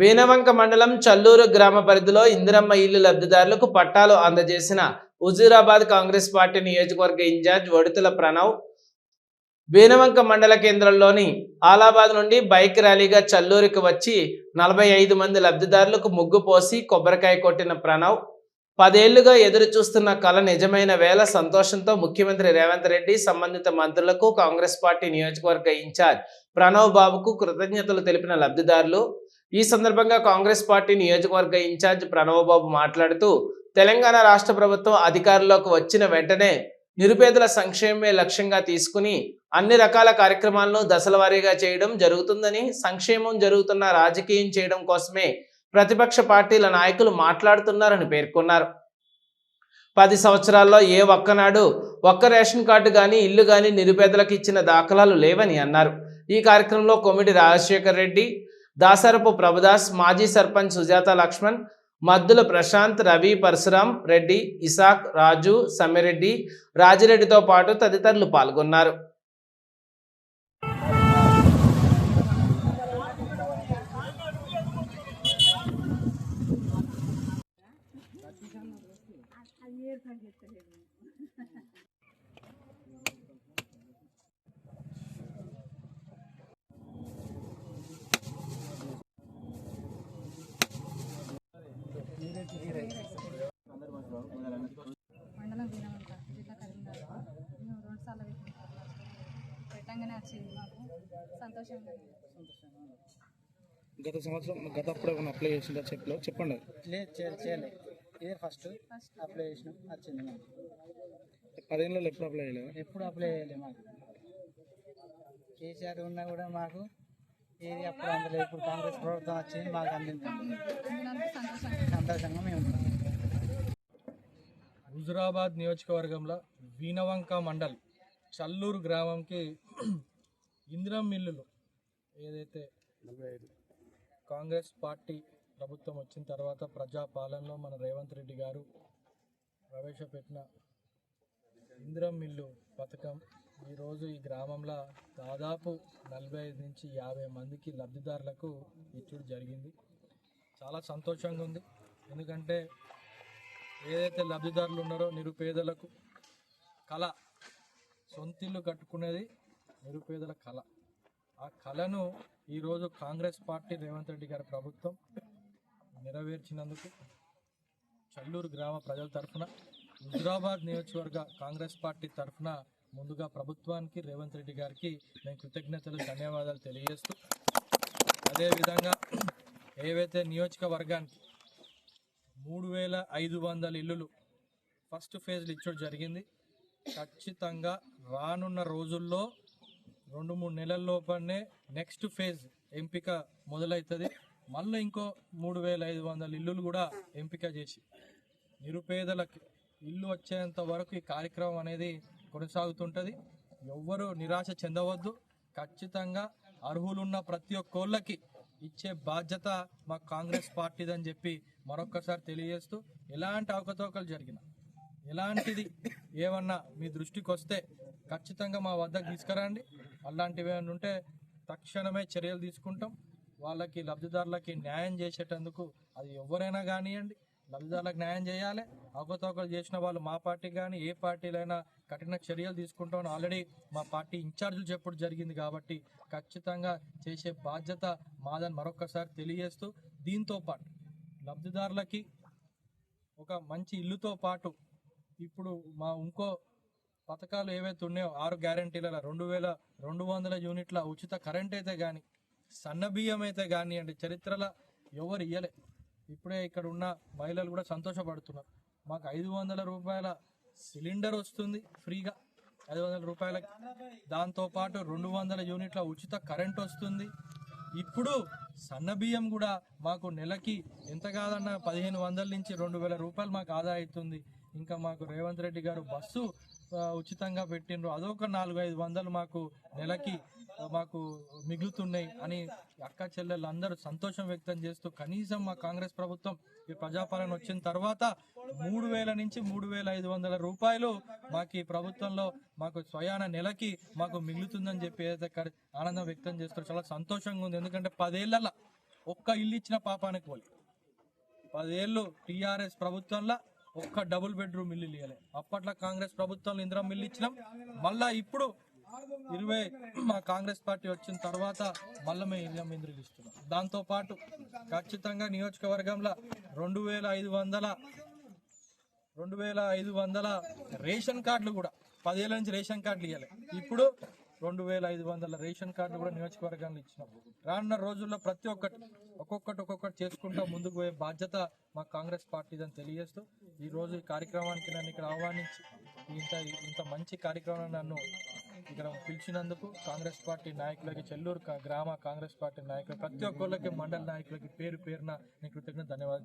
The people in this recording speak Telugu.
వేనవంక మండలం చల్లూరు గ్రామ పరిధిలో ఇందిరమ్మ ఇల్లు లబ్ధిదారులకు పట్టాలు అందజేసిన హుజూరాబాద్ కాంగ్రెస్ పార్టీ నియోజకవర్గ ఇన్ఛార్జ్ వడుతుల ప్రణవ్. వేనవంక మండల కేంద్రంలోని ఆలాబాద్ నుండి బైక్ ర్యాలీగా చల్లూరుకు వచ్చి నలభై ఐదు మంది లబ్ధిదారులకు ముగ్గు పోసి కొబ్బరికాయ కొట్టిన ప్రణవ్. పదేళ్ళుగా ఎదురు చూస్తున్న కళ నిజమైన వేళ సంతోషంతో ముఖ్యమంత్రి రేవంత్ రెడ్డి సంబంధిత మంత్రులకు కాంగ్రెస్ పార్టీ నియోజకవర్గ ఇన్ఛార్జ్ ప్రణవ్ బాబుకు కృతజ్ఞతలు తెలిపిన లబ్ధిదారులు. ఈ సందర్భంగా కాంగ్రెస్ పార్టీ నియోజకవర్గ ఇన్ఛార్జ్ ప్రణవబాబు మాట్లాడుతూ తెలంగాణ రాష్ట్ర ప్రభుత్వం అధికారంలోకి వచ్చిన వెంటనే నిరుపేదల సంక్షేమమే లక్ష్యంగా తీసుకుని అన్ని రకాల కార్యక్రమాలను దశలవారీగా చేయడం జరుగుతుందని సంక్షేమం జరుగుతున్న రాజకీయం చేయడం కోసమే ప్రతిపక్ష పార్టీల నాయకులు మాట్లాడుతున్నారని పేర్కొన్నారు. పది సంవత్సరాల్లో ఏ ఒక్కనాడు ఒక్క రేషన్ కార్డు కానీ ఇల్లు కానీ నిరుపేదలకు ఇచ్చిన దాఖలాలు లేవని అన్నారు. ఈ కార్యక్రమంలో కొమిటి రాజశేఖర్ రెడ్డి దాసరపు ప్రభుదాస్ మాజీ సర్పంచ్ సుజాత లక్ష్మణ్ మద్దుల ప్రశాంత్ రవి పరశురాం రెడ్డి ఇసాక్ రాజు సమ్మిరెడ్డి రాజిరెడ్డితో పాటు తదితరులు పాల్గొన్నారు. మండలం పెట్టంగానే వచ్చింది మాకు. సంతోషంగా. గత సంవత్సరం గత అప్పుడు ఏమైనా అప్లై చేసిందా చెప్పలో చెప్పండి. లేదు చేయాలి చేయాలి. ఇదే ఫస్ట్ ఫస్ట్ అప్లై చేసినాం వచ్చింది మాకు. పదేళ్ళలో ఎప్పుడు అప్లై చేయలేదు? ఎప్పుడు అప్లై చేయలేదు మాకు. కేసీఆర్ ఉన్నా కూడా మాకు ఏది అప్పుడు అందులో. ఇప్పుడు కాంగ్రెస్ ప్రభుత్వం వచ్చింది మాకు అందింది. సంతోషంగా సంతోషంగా మేము ఉన్నాం. హుజురాబాద్ నియోజకవర్గంలో వీనవంక మండల్ చల్లూరు గ్రామంకి ఇందిరా మిల్లులు ఏదైతే కాంగ్రెస్ పార్టీ ప్రభుత్వం వచ్చిన తర్వాత ప్రజాపాలనలో మన రేవంత్ రెడ్డి గారు ప్రవేశపెట్టిన ఇందిరా మిల్లు పథకం ఈరోజు ఈ గ్రామంలో దాదాపు నలభై ఐదు నుంచి యాభై మందికి లబ్ధిదారులకు ఇచ్చుడు జరిగింది. చాలా సంతోషంగా ఉంది. ఎందుకంటే ఏదైతే లబ్ధిదారులు ఉన్నారో నిరుపేదలకు కళ సొంతిల్లు కట్టుకునేది నిరుపేదల కళ ఆ కళను ఈరోజు కాంగ్రెస్ పార్టీ రేవంత్ రెడ్డి గారి ప్రభుత్వం నెరవేర్చినందుకు చల్లూరు గ్రామ ప్రజల తరఫున హుజరాబాద్ నియోజకవర్గ కాంగ్రెస్ పార్టీ తరఫున ముందుగా ప్రభుత్వానికి రేవంత్ రెడ్డి గారికి నేను కృతజ్ఞతలు ధన్యవాదాలు తెలియజేస్తూ అదేవిధంగా ఏవైతే నియోజకవర్గానికి మూడు వేల ఐదు వందల ఇల్లులు ఫస్ట్ ఫేజ్లు ఇచ్చడం జరిగింది ఖచ్చితంగా రానున్న రోజుల్లో రెండు మూడు నెలల లోపలనే నెక్స్ట్ ఫేజ్ ఎంపిక మొదలవుతుంది మళ్ళీ ఇంకో మూడు వేల ఐదు వందల ఇల్లులు కూడా ఎంపిక చేసి నిరుపేదలకు ఇల్లు వచ్చేంత వరకు ఈ కార్యక్రమం అనేది కొనసాగుతుంటుంది. ఎవ్వరూ నిరాశ చెందవద్దు. ఖచ్చితంగా అర్హులున్న ప్రతి ఒక్కళ్ళకి ఇచ్చే బాధ్యత మా కాంగ్రెస్ పార్టీదని చెప్పి మరొక్కసారి తెలియజేస్తూ ఎలాంటి అవకతవకలు జరిగినా ఎలాంటిది ఏమన్నా మీ దృష్టికి వస్తే ఖచ్చితంగా మా వద్దకు తీసుకురండి. అలాంటివి ఏమైనా ఉంటే తక్షణమే చర్యలు తీసుకుంటాం. వాళ్ళకి లబ్ధిదారులకి న్యాయం చేసేటందుకు అది ఎవరైనా కానివ్వండి లబ్ధిదారులకు న్యాయం చేయాలి. అవకతవకలు చేసిన వాళ్ళు మా పార్టీ కానీ ఏ పార్టీలైనా కఠిన చర్యలు తీసుకుంటామని ఆల్రెడీ మా పార్టీ ఇన్ఛార్జీలు చెప్పడం జరిగింది కాబట్టి ఖచ్చితంగా చేసే బాధ్యత మాదని మరొకసారి తెలియజేస్తూ దీంతో పాటు లబ్ధిదారులకి ఒక మంచి ఇల్లుతో పాటు ఇప్పుడు మా ఇంకో పథకాలు ఏవైతే ఉన్నాయో ఆరు గ్యారంటీల రెండు వేల రెండు వందల యూనిట్ల ఉచిత కరెంట్ అయితే కానీ సన్న బియ్యం అయితే కానివ్వండి చరిత్రలో ఎవరు ఇయ్యలే. ఇప్పుడే ఇక్కడ ఉన్న మహిళలు కూడా సంతోషపడుతున్నారు. మాకు ఐదు వందల రూపాయల సిలిండర్ వస్తుంది ఫ్రీగా. ఐదు వందల రూపాయలకి దాంతోపాటు రెండు వందల యూనిట్ల ఉచిత కరెంట్ వస్తుంది. ఇప్పుడు సన్న బియ్యం కూడా మాకు నెలకి ఎంత కాదన్న పదిహేను వందల నుంచి రెండు వేల రూపాయలు మాకు ఆదా అవుతుంది. ఇంకా మాకు రేవంత్ రెడ్డి గారు బస్సు ఉచితంగా పెట్టిండ్రు. అదొక నాలుగు ఐదు వందలు మాకు నెలకి మాకు మిగులుతున్నాయి అని అక్క చెల్లెళ్ళు అందరూ సంతోషం వ్యక్తం చేస్తూ కనీసం మా కాంగ్రెస్ ప్రభుత్వం ఈ ప్రజాపాలన వచ్చిన తర్వాత మూడు వేల నుంచి మూడు వేల ఐదు వందల రూపాయలు మాకు ఈ ప్రభుత్వంలో మాకు స్వయాన నెలకి మాకు మిగులుతుందని చెప్పి ఏదైతే ఆనందం వ్యక్తం చేస్తారు చాలా సంతోషంగా ఉంది. ఎందుకంటే పదేళ్ళలో ఒక్క ఇల్లు ఇచ్చిన పాపానికి పోలి. పదేళ్ళు టీఆర్ఎస్ ప్రభుత్వంలో ఒక్క డబుల్ బెడ్రూమ్ ఇల్లు ఇవ్వలే అప్పట్లో కాంగ్రెస్ ప్రభుత్వంలో ఇందిరా మిల్లు ఇచ్చినాం. మళ్ళా ఇప్పుడు ఇరవై మా కాంగ్రెస్ పార్టీ వచ్చిన తర్వాత మళ్ళీ మేము ఇందిరం ఇంద్రులు ఇస్తున్నాం. దాంతో పాటు ఖచ్చితంగా నియోజకవర్గంలో రెండు వేల ఐదు వందల రెండు వేల ఐదు వందల రేషన్ కార్డులు కూడా పదేళ్ళ నుంచి రేషన్ కార్డులు ఇవ్వాలి ఇప్పుడు రెండు వేల ఐదు వందల రేషన్ కార్డులు కూడా నియోజకవర్గాన్ని ఇచ్చినాం. రానున్న రోజుల్లో ప్రతి ఒక్కటి ఒక్కొక్కటి ఒక్కొక్కటి చేసుకుంటూ ముందుకు పోయే బాధ్యత మా కాంగ్రెస్ పార్టీదని తెలియజేస్తూ ఈ రోజు ఈ కార్యక్రమానికి నన్ను ఇక్కడ ఆహ్వానించి ఇంత ఇంత మంచి కార్యక్రమాన్ని నన్ను ఇక్కడ పిలిచినందుకు కాంగ్రెస్ పార్టీ నాయకులకి చెల్లూరు గ్రామ కాంగ్రెస్ పార్టీ నాయకులు ప్రతి ఒక్కళ్ళకి మండల నాయకులకి పేరు పేరున నేను కృతజ్ఞత ధన్యవాదాలు.